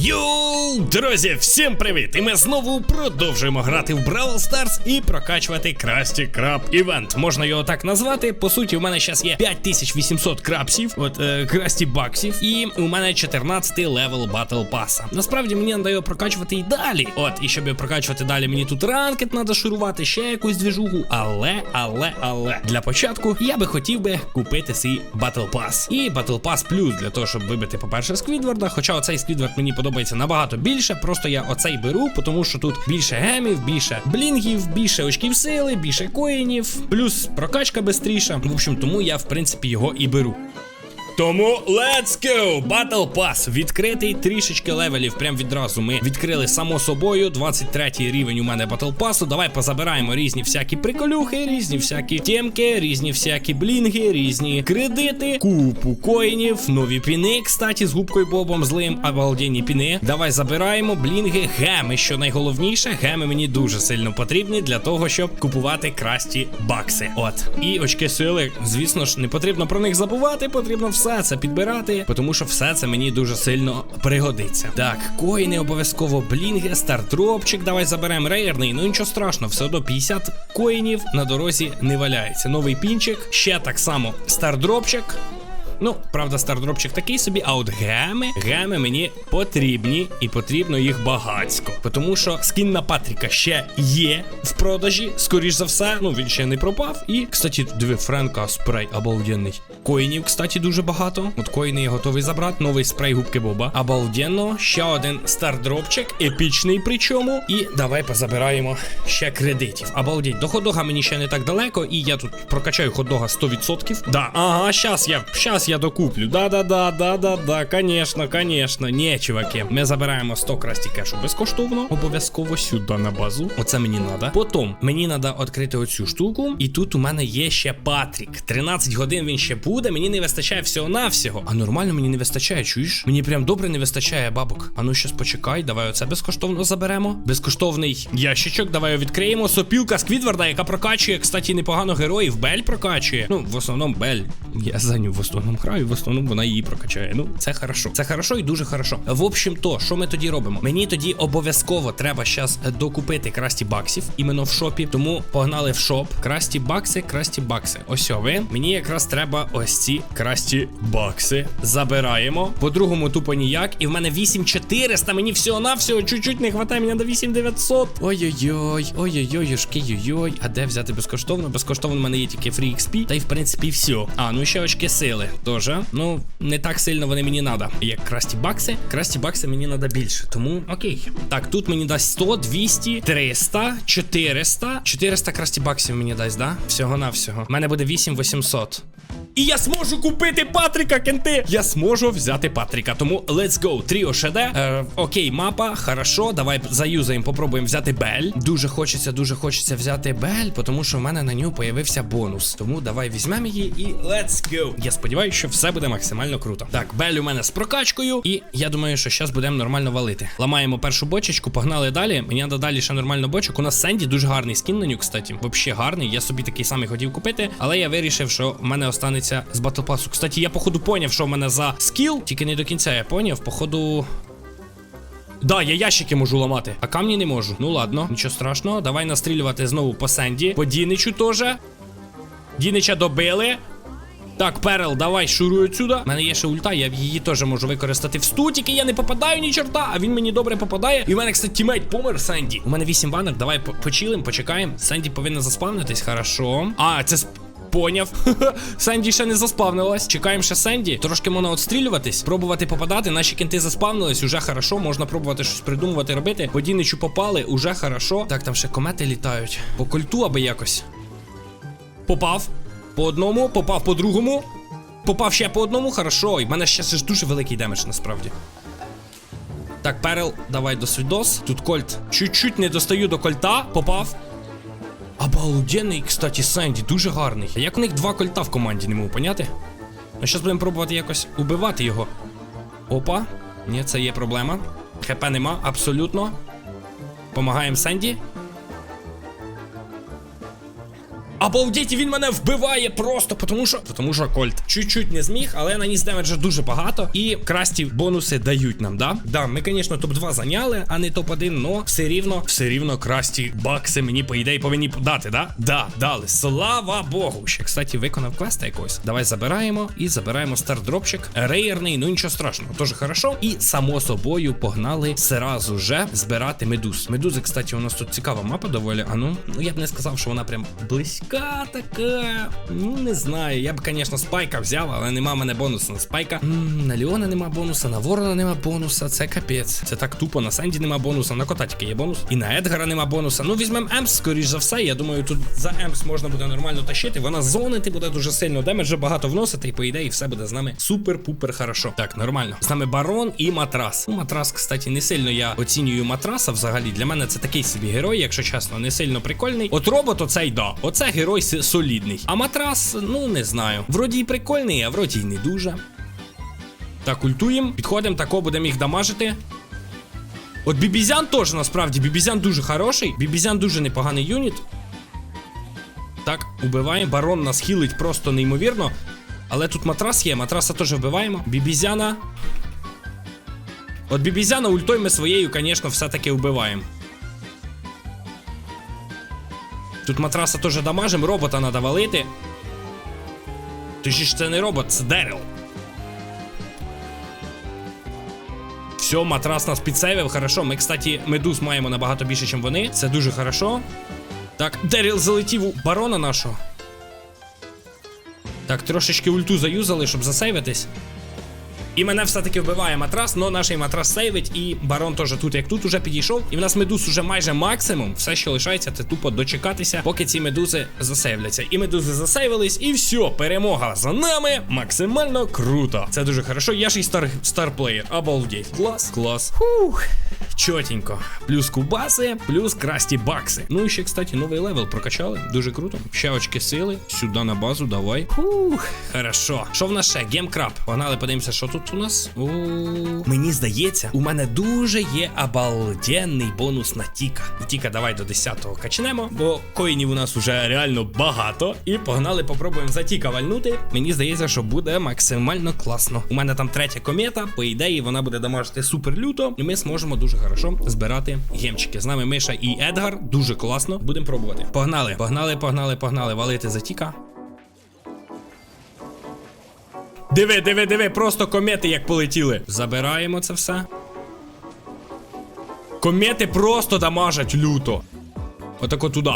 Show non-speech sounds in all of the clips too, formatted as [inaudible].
You Друзі, всім привіт! І ми знову продовжуємо грати в Brawl Stars і прокачувати Красті Краб івент. Можна його так назвати. По суті, у мене зараз є 5800 крабсів, от е, красті баксів, і у мене 14 левел Battle Паса. Насправді мені його прокачувати і далі. От, і щоб його прокачувати далі, мені тут ранкет треба шурувати, ще якусь двіжугу. Але, але, але для початку я би хотів би купити свій Battle Pass. І Battle Pass Plus для того, щоб вибити, по-перше, Сквідварда. Хоча оцей Сквідвард мені подобається набагато більше. Просто я оцей беру, тому що тут більше гемів, більше блінгів, більше очків сили, більше коїнів, плюс прокачка бистріша. В общем, тому я в принципі його і беру. Тому let's go! Battle Pass відкритий трішечки левелів. Прям відразу ми відкрили само собою. 23 рівень у мене Battle Pass. Давай позабираємо різні всякі приколюхи, різні всякі темки, різні всякі блінги, різні кредити, купу коїнів, нові піни, кстати, з губкою Бобом злим, обалденні піни. Давай забираємо блінги, геми. Що найголовніше, геми мені дуже сильно потрібні для того, щоб купувати красті бакси. От. І очки сили, звісно ж, не потрібно про них забувати, потрібно все це підбирати, тому що все це мені дуже сильно пригодиться. Так, коїни обов'язково блінги, стартропчик. Давай заберемо рейерний. Ну нічого страшного, все одно 50 коїнів на дорозі не валяється. Новий пінчик, ще так само стардропчик. Ну, правда, стардропчик такий собі, а от геми, геми мені потрібні і потрібно їх багацько. Тому що скін на Патріка ще є в продажі, скоріш за все. Ну, він ще не пропав. І, кстати, диви, Френка спрей обалденний. Коїнів, кстати, дуже багато. От коїни я готовий забрати. Новий спрей губки Боба. Обалденно. Ще один стардропчик, епічний причому. І давай позабираємо ще кредитів. Обалдеть, до ходога мені ще не так далеко, і я тут прокачаю ходога 100%. Да, ага, щас я, щас я докуплю. Да-да-да, да-да-да, конечно, конечно. Ні, чуваки, ми забираємо 100 красті кешу безкоштовно. Обов'язково сюди на базу. Оце мені треба. Потім мені треба відкрити оцю штуку. І тут у мене є ще Патрік. 13 годин він ще буде. Мені не вистачає всього-навсього. А нормально мені не вистачає, чуєш? Мені прям добре не вистачає бабок. А ну щас почекай, давай оце безкоштовно заберемо. Безкоштовний ящичок, давай відкриємо. Сопілка Сквідварда, яка прокачує, кстати, непогано героїв. Бель прокачує. Ну, в основному Бель. Я за нього в основному граю, в основному вона її прокачає. Ну, це хорошо. Це хорошо і дуже хорошо. В общем, то, що ми тоді робимо? Мені тоді обов'язково треба зараз докупити красті баксів іменно в шопі. Тому погнали в шоп. Красті бакси, красті бакси. Ось ви. Мені якраз треба ось ці красті бакси. Забираємо. По-другому тупо ніяк. І в мене 8400. Мені всього-навсього чуть-чуть не вистачає. Мені на 8900. Ой-ой-ой, ой-ой-ой, ой-ой-ой. А де взяти безкоштовно? Безкоштовно в мене є тільки Free XP. Та й в принципі все. А, ну ще очки сили. Тоже. Ну, не так сильно вони мені надо. Як красті бакси. Красті бакси мені треба більше. Тому окей. Так, тут мені дасть 100, 200, 300, 400. 400 красті баксів мені дасть, да? Всього-навсього. У мене буде 8800. І я зможу купити Патріка, кенти. Я зможу взяти Патріка. Тому let's go. Тріо ШД. Е, окей, мапа. Хорошо. Давай заюзаємо, попробуємо взяти Бель. Дуже хочеться, дуже хочеться взяти Бель, тому що в мене на нього появився бонус. Тому давай візьмемо її і let's go. Я сподіваюся, що все буде максимально круто. Так, Бель у мене з прокачкою, і я думаю, що зараз будемо нормально валити. Ламаємо першу бочечку, погнали далі. Мені треба далі ще нормально бочок. У нас Сенді дуже гарний скін на нього, кстати. Вообще гарний. Я собі такий самий хотів купити, але я вирішив, що в мене останеться з батл пасу. Кстати, я походу поняв, що в мене за скіл, тільки не до кінця я поняв. Походу. Да, я ящики можу ламати, а камні не можу. Ну ладно, нічого страшного. Давай настрілювати знову по Сенді. По Діничу теж. Дінича добили. Так, Перел, давай шуруй отсюда. У мене є ще ульта, я її теж можу використати в сту, тільки я не попадаю ні чорта, а він мені добре попадає. І в мене, кстати, тімейт помер Сенді. У мене 8 банок, давай почилим, почекаємо. Сенді повинна заспавнитись, хорошо. А, це сп... Поняв. [laughs] Сенді ще не заспавнилась. Чекаємо ще Сенді. Трошки можна отстрілюватись, пробувати попадати. Наші кінти заспавнились, уже хорошо. Можна пробувати щось придумувати, робити. По Діничу попали, уже хорошо. Так, там ще комети літають. По кольту аби якось. Попав. По одному, попав по другому. Попав ще по одному, хорошо. І в мене ще ж дуже великий демедж насправді. Так, Перел, давай до свідос. Тут кольт. Чуть-чуть не достаю до кольта. Попав. Обалденний, кстати, Сенді, дуже гарний. Як у них два кольта в команді, не можу поняти? Ну, зараз будемо пробувати якось убивати його. Опа. Ні, це є проблема. ХП нема, абсолютно. Помагаємо Сенді. Обалдіть, він мене вбиває просто, тому що. Тому що Кольт чуть-чуть не зміг, але наніс демеджа дуже багато. І красті бонуси дають нам, да? Да, ми, звісно, топ-2 зайняли, а не топ-1, но все рівно, все рівно красті бакси мені, по ідеї, повинні дати, да? Да, дали. Слава Богу. Ще, кстати, виконав квеста якось. Давай забираємо і забираємо стардропчик. Рейерний, ну нічого страшного, теж хорошо. І само собою погнали сразу же збирати медуз. Медузи, кстати, у нас тут цікава мапа доволі. А ну, ну я б не сказав, що вона прям близька така. Ну, не знаю. Я б, звісно, спайка взяв, але нема мене бонусу на спайка. М, на Ліона нема бонуса, на Ворона нема бонуса. Це капець. Це так тупо. На Сенді нема бонуса, на кота є бонус. І на Едгара нема бонуса. Ну, візьмемо Емс, скоріш за все. Я думаю, тут за Емс можна буде нормально тащити. Вона зонити буде дуже сильно. Демеджа багато вносити, і по ідеї все буде з нами супер-пупер хорошо. Так, нормально. З нами барон і матрас. Ну, матрас, кстати, не сильно я оцінюю матраса взагалі. Для мене це такий собі герой, якщо чесно, не сильно прикольний. От робот, оцей да. Оце герой солідний. А матрас, ну не знаю. Вроді і прикольний, а вроді й не дуже. Так, ультуємо, підходимо, тако будемо їх дамажити. От Бібізян теж насправді. Бібізян дуже хороший. Бібізян дуже непоганий юніт. Так, убиваємо. Барон нас хілить просто неймовірно. Але тут матрас є, матраса теж вбиваємо. Бібізяна. От Бібізяна ультою ми своєю, звісно, все-таки вбиваємо. Тут матраса теж дамажим, робота треба валити. Точніше, це не робот, це Дерел. Все, матрас нас підсейвив, хорошо. Ми, кстати, медуз маємо набагато більше, ніж вони. Це дуже хорошо. Так, Деріл залетів у барона нашого. Так, трошечки ульту заюзали, щоб засейвитись. І мене все-таки вбиває матрас, но наш матрас сейвить, і барон теж тут, як тут уже підійшов. І в нас медуз уже майже максимум. Все, що лишається, це тупо дочекатися, поки ці медузи засейвляться. І медузи засейвились, і все, перемога за нами. Максимально круто. Це дуже хорошо. Я ж і стар старплеєр. Обалдеть. Клас, клас. Фух. Чотенько. Плюс кубаси, плюс красті бакси. Ну і ще, кстати, новий левел прокачали. Дуже круто. Ще очки сили. Сюди на базу, давай. Фух. Хорошо. Що в нас ще? Гемкраб. Погнали, подивимося, що тут у нас. О, мені здається, у мене дуже є обалденний бонус на Тіка. Тіка, давай до 10-го качнемо, бо коїнів у нас уже реально багато. І погнали, попробуємо за Тіка вальнути. Мені здається, що буде максимально класно. У мене там третя комета. По ідеї, вона буде дамажити супер люто, і ми зможемо дуже хорошо збирати гемчики. З нами Миша і Едгар. Дуже класно. Будемо пробувати. Погнали, погнали, погнали, погнали. Валити за Тіка. Диви, диви, диви, просто комети як полетіли. Забираємо це все. Комети просто дамажать люто. Отако туди.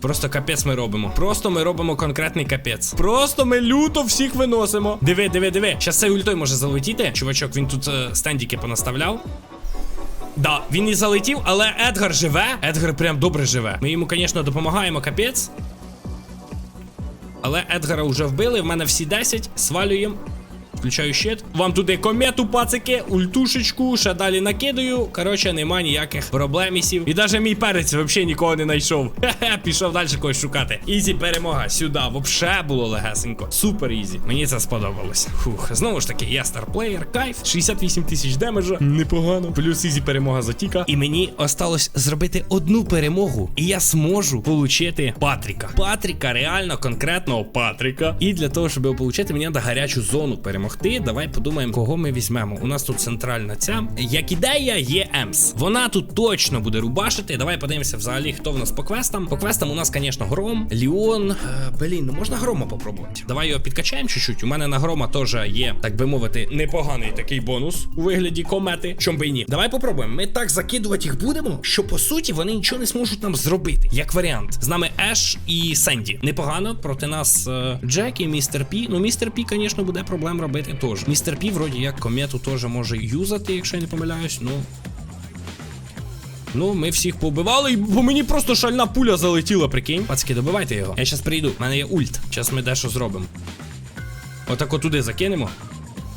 Просто капець ми робимо. Просто ми робимо конкретний капець. Просто ми люто всіх виносимо. Диви, диви, диви. Щас цей ультой може залетіти. Чувачок, він тут е, стендіки понаставляв. Да, він і залетів, але Едгар живе. Едгар прям добре живе. Ми йому, звісно, допомагаємо капець. Але Едгара вже вбили, в мене всі 10, свалюємо. Включаю щит. Вам туди комету, пацики, ультушечку, ще далі накидаю. Коротше, нема ніяких проблемісів. І навіть мій перець взагалі нікого не знайшов. [laughs] Хе-хе, пішов далі когось шукати. Ізі перемога сюди. Вообще було легесенько. Супер ізі. Мені це сподобалось. Фух, знову ж таки, я старплеєр, кайф. 68 тисяч демеджа. Непогано. Плюс ізі перемога затіка. І мені осталось зробити одну перемогу. І я зможу получити Патріка. Патріка, реально конкретного Патріка. І для того, щоб його получити, мені треба гарячу зону перемогти. Давай подумаємо, кого ми візьмемо. У нас тут центральна ця. Як ідея, є Емс. Вона тут точно буде рубашити. Давай подивимося взагалі, хто в нас по квестам. По квестам у нас, звісно, гром, Ліон. Е, Блін, ну можна грома попробувати. Давай його підкачаємо чуть-чуть. У мене на грома теж є, так би мовити, непоганий такий бонус у вигляді комети. Чом би і ні. Давай попробуємо. Ми так закидувати їх будемо, що по суті вони нічого не зможуть нам зробити. Як варіант, з нами Еш і Сенді. Непогано проти нас е, Джек і містер Пі. Ну, містер Пі, звісно, буде проблем робити теж. Містер Пі, вроді як комету теж може юзати, якщо я не помиляюсь. Ну. Ну, ми всіх побивали, бо мені просто шальна пуля залетіла, прикинь. Пацки, добивайте його. Я щас прийду. У мене є ульт. Зараз ми дещо зробимо. Отако туди закинемо.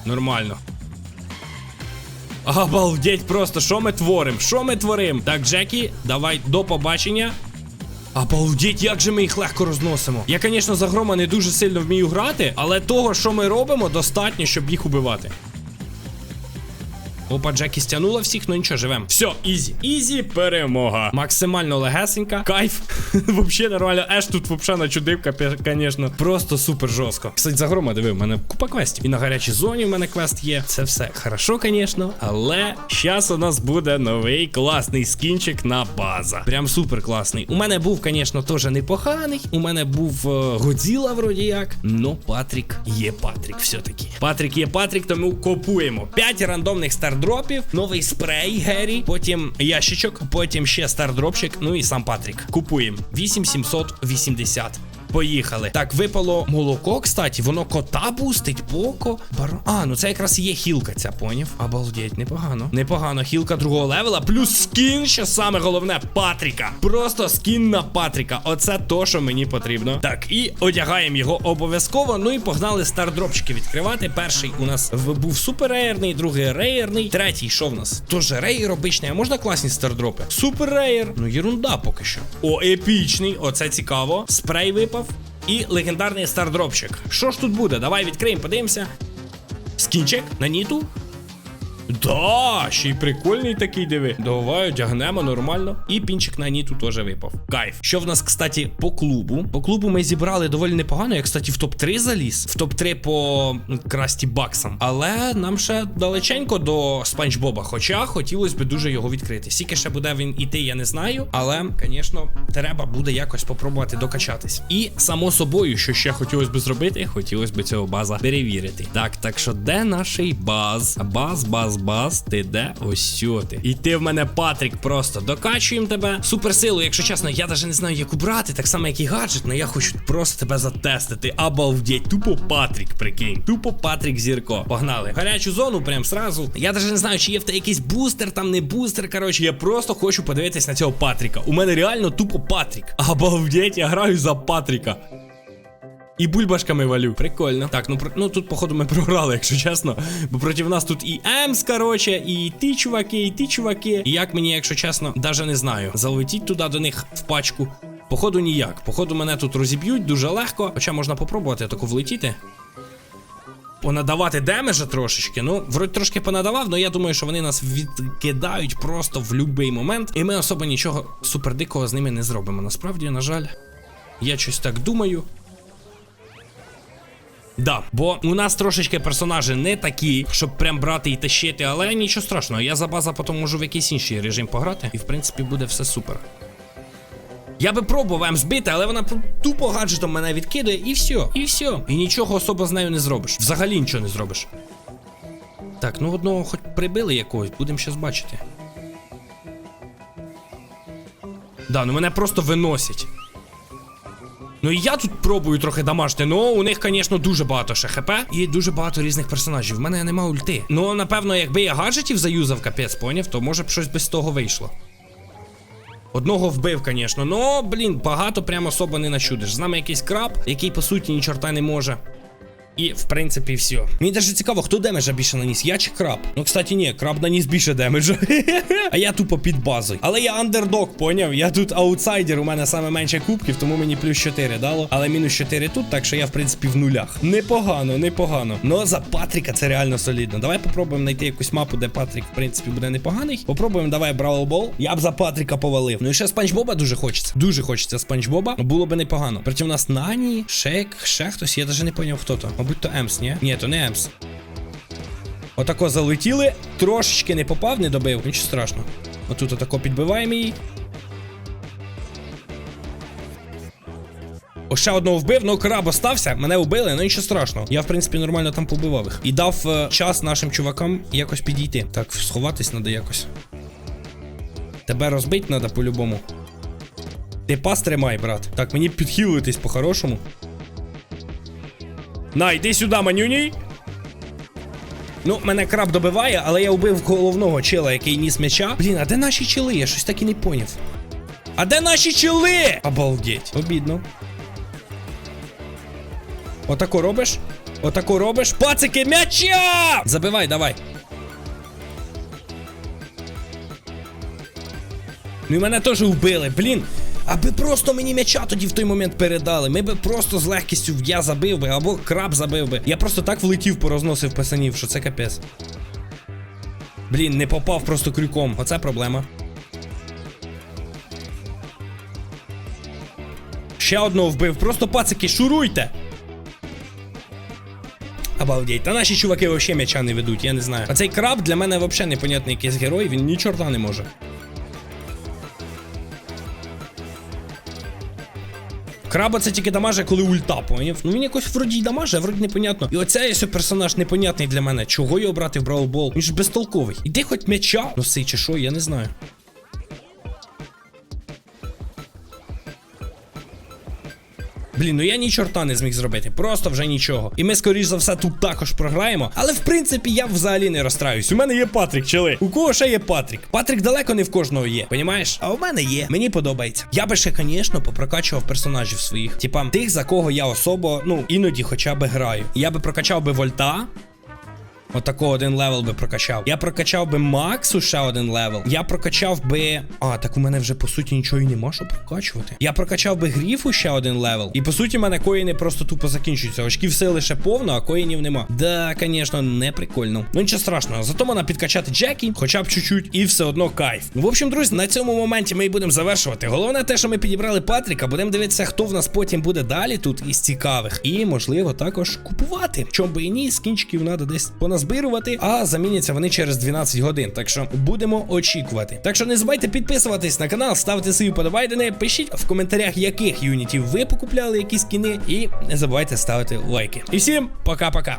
Нормально. Обалдеть просто, що ми творимо? Що ми творимо? Так, Джекі, давай до побачення. Обалдеть, як же ми їх легко розносимо. Я, звісно, за грома не дуже сильно вмію грати, але того, що ми робимо, достатньо, щоб їх убивати. Опа, Джекі стягнула всіх, ну нічого, живем. Все, ізі. Ізі перемога. Максимально легесенька. Кайф. [laughs] Вообще нормально. Еш тут вообще начудив, капець, звісно. Просто супер жорстко. Кстати, за грома диви, в мене купа квестів. І на гарячій зоні в мене квест є. Це все хорошо, звісно. Але зараз у нас буде новий класний скінчик на база. Прям супер класний. У мене був, звісно, теж непоганий. У мене був е, Годзіла, вроді як. Но Патрік є Патрік, все-таки. Патрік є Патрік, тому купуємо 5 рандомних стардропів, новий спрей Геррі, потім ящичок, потім ще стардропчик, ну і сам Патрік. Купуємо 8780. Поїхали. Так, випало молоко, кстати, воно кота бустить, поко. Бар... А, ну це якраз є хілка, ця поняв. Обалдеть, непогано. Непогано, хілка другого левела, плюс скін, що саме головне, Патріка. Просто скін на Патріка. Оце то, що мені потрібно. Так, і одягаємо його обов'язково. Ну і погнали стардропчики відкривати. Перший у нас був супер рейерний, другий рейерний, третій що в нас? Тож рейер обичний, а можна класні стардропи? Супер рейер. Ну, єрунда поки що. О, епічний, оце цікаво. Спрей випав. І легендарний стардропчик. Що ж тут буде? Давай відкриємо, подивимося. Скінчик на ніту. Да, ще й прикольний такий диви. Давай одягнемо нормально. І пінчик на ніту теж випав. Кайф. Що в нас, кстати, по клубу? По клубу ми зібрали доволі непогано. Я, кстати, в топ-3 заліз. В топ-3 по красті баксам. Але нам ще далеченько до Спанч Боба. Хоча хотілося б дуже його відкрити. Скільки ще буде він іти, я не знаю. Але, звісно, треба буде якось попробувати докачатись. І само собою, що ще хотілося б зробити, хотілося б цього база перевірити. Так, так що де наш баз? Баз, баз, баз, ти де? Ось ти. І ти в мене, Патрік, просто докачуємо тебе. Суперсилу, якщо чесно, я навіть не знаю, яку брати, так само, як і гаджет, але я хочу просто тебе затестити. Обалдеть, тупо Патрік, прикинь. Тупо Патрік Зірко. Погнали. Гарячу зону, прям сразу. Я навіть не знаю, чи є в тебе якийсь бустер, там не бустер. Коротше, я просто хочу подивитись на цього Патріка. У мене реально тупо Патрік. Обалдеть, я граю за Патріка. І бульбашками валю. Прикольно. Так, ну ну тут, походу, ми [laughs] програли, якщо чесно. Бо проти нас тут і Емс, короче, і ті чуваки, і ті чуваки. І як мені, якщо чесно, даже не знаю. Залетіть туди до них в пачку. Походу, ніяк. Походу, мене тут розіб'ють дуже легко. Хоча можна попробувати таку влетіти. Понадавати демеджа трошечки. Ну, вроді трошки понадавав, але я думаю, що вони нас відкидають просто в будь-який момент. І ми особо нічого супер дикого з ними не зробимо. Насправді, на жаль, я щось так думаю. Да, бо у нас трошечки персонажі не такі, щоб прям брати і тащити, але нічого страшного. Я за база потім можу в якийсь інший режим пограти, і в принципі буде все супер. Я би пробував збити, але вона тупо гаджетом мене відкидає, і все, і все. І нічого особо з нею не зробиш. Взагалі нічого не зробиш. Так, ну одного хоч прибили якогось, будемо щас бачити. Да, ну мене просто виносять. Ну і я тут пробую трохи дамажити, ну у них, звісно, дуже багато ще хп і дуже багато різних персонажів. В мене нема ульти. Ну, напевно, якби я гаджетів заюзав, капець, поняв, то може б щось без того вийшло. Одного вбив, звісно. Ну, блін, багато прямо особо не начудиш. З нами якийсь краб, який по суті ні чорта не може. І, в принципі, все. Мені даже цікаво, хто демеджа більше наніс, я чи краб? Ну, кстати, ні, краб наніс більше демеджа. [laughs] а я тупо під базою. Але я андердог, поняв? Я тут аутсайдер, у мене саме менше кубків, тому мені плюс 4 дало. Але мінус 4 тут, так що я, в принципі, в нулях. Непогано, непогано. Ну, за Патріка це реально солідно. Давай попробуємо знайти якусь мапу, де Патрік, в принципі, буде непоганий. Попробуємо, давай Бравл Бол. Я б за Патріка повалив. Ну і ще Спанч Боба дуже хочеться. Дуже хочеться Спанч Боба. Було би непогано. Проти нас Нані, Шек, ще хтось. Я навіть не поняв, хто то. Мабуть, то Емс, ні? Ні, то не Емс. Отако залетіли, трошечки не попав, не добив. Нічого страшного. Отут отако підбиваємо її. О, ще одного вбив, ну краб остався, мене вбили, ну нічого страшного. Я, в принципі, нормально там побивав їх. І дав е, час нашим чувакам якось підійти. Так, сховатись треба якось. Тебе розбити треба по-любому. Ти пас тримай, брат. Так, мені підхилитись по-хорошому. На, йди сюди, манюній. Ну, мене краб добиває, але я вбив головного чела, який ніс м'яча. Блін, а де наші чили? Я щось так і не поняв. А де наші чили? Обалдеть. Обідно. Отако робиш? Отако робиш? Пацики, м'яча! Забивай, давай. Ну і мене теж вбили, блін. Аби просто мені м'яча тоді в той момент передали. Ми би просто з легкістю я забив би, або краб забив би. Я просто так влетів, порозносив пацанів, що це капець. Блін, не попав просто крюком. Оце проблема. Ще одного вбив. Просто пацики, шуруйте. Обалдеть. Та наші чуваки взагалі м'яча не ведуть, я не знаю. А цей краб для мене взагалі непонятний якийсь герой, він ні чорта не може. Краба це тільки дамаже, коли ульта, поняв? Ну він якось вроді й дамаже, а вроді непонятно. І оцей ось персонаж непонятний для мене. Чого його брати в Brawl Ball? Він ж безтолковий. Іди хоч м'яча носи чи що, я не знаю. Блін, ну я ні чорта не зміг зробити, просто вже нічого. І ми, скоріш за все, тут також програємо. Але в принципі я взагалі не розстраюсь. У мене є Патрік, чили. У кого ще є Патрік? Патрік далеко не в кожного є, понімаєш? А у мене є. Мені подобається. Я би ще, звісно, попрокачував персонажів своїх. Типа тих, за кого я особо, ну, іноді хоча б граю. Я би прокачав би Вольта. Отако один левел би прокачав. Я прокачав би Максу ще один левел. Я прокачав би. А, так у мене вже по суті нічого і нема, що прокачувати. Я прокачав би гріфу ще один левел. І по суті, в мене коїни просто тупо закінчуються. Очків сили ще повно, а коїнів нема. Да, звісно, не прикольно. Ну нічого страшного. Зато можна підкачати Джекі, хоча б чуть-чуть, і все одно кайф. В общем, друзі, на цьому моменті ми і будемо завершувати. Головне те, що ми підібрали Патріка, будемо дивитися, хто в нас потім буде далі тут із цікавих. І можливо також купувати. Чом би і ні, скінчиків треба десь поназбирувати, а заміняться вони через 12 годин. Так що будемо очікувати. Так що не забувайте підписуватись на канал, ставте свої подобайдени, пишіть в коментарях, яких юнітів ви покупляли якісь кіни, і не забувайте ставити лайки. І всім пока-пока.